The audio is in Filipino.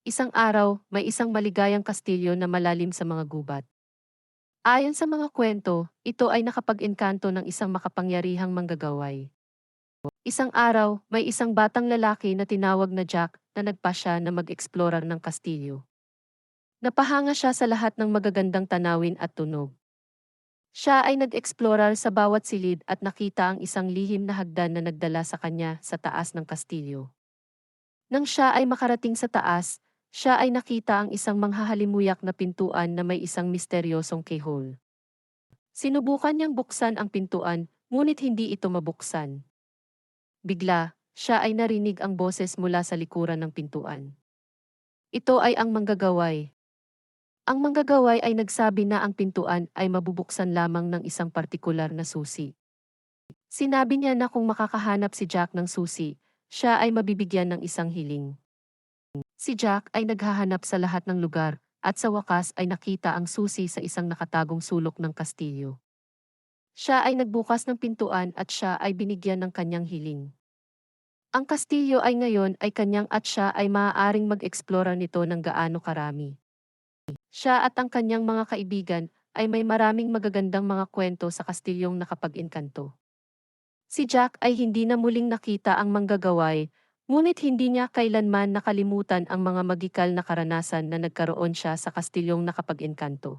Isang araw, may isang maligayang kastilyo na malalim sa mga gubat. Ayon sa mga kwento, ito ay nakapag-engkanto ng isang makapangyarihang manggagaway. Isang araw, may isang batang lalaki na tinawag na Jack na nagpasya na mag-explorer ng kastilyo. Napahanga siya sa lahat ng magagandang tanawin at tunog. Siya ay nag-explorer sa bawat silid at nakita ang isang lihim na hagdan na nagdala sa kanya sa taas ng kastilyo. Nang siya ay makarating sa taas, siya ay nakita ang isang manghahalimuyak na pintuan na may isang misteryosong keyhole. Sinubukan niyang buksan ang pintuan, ngunit hindi ito mabuksan. Bigla, siya ay narinig ang boses mula sa likuran ng pintuan. Ito ay ang manggagaway. Ang manggagaway ay nagsabi na ang pintuan ay mabubuksan lamang ng isang partikular na susi. Sinabi niya na kung makakahanap si Jack ng susi, siya ay mabibigyan ng isang hiling. Si Jack ay naghahanap sa lahat ng lugar, at sa wakas ay nakita ang susi sa isang nakatagong sulok ng kastilyo. Siya ay nagbukas ng pintuan at siya ay binigyan ng kanyang hiling. Ang kastilyo ay ngayon ay kanyang at siya ay maaaring mag-eksplora nito ng gaano karami. Siya at ang kanyang mga kaibigan ay may maraming magagandang mga kwento sa kastilyong nakapag-inkanto. Si Jack ay hindi na muling nakita ang manggagaway, ngunit hindi niya kailanman nakalimutan ang mga magikal na karanasan na nagkaroon siya sa kastilyong nakapag-inkanto.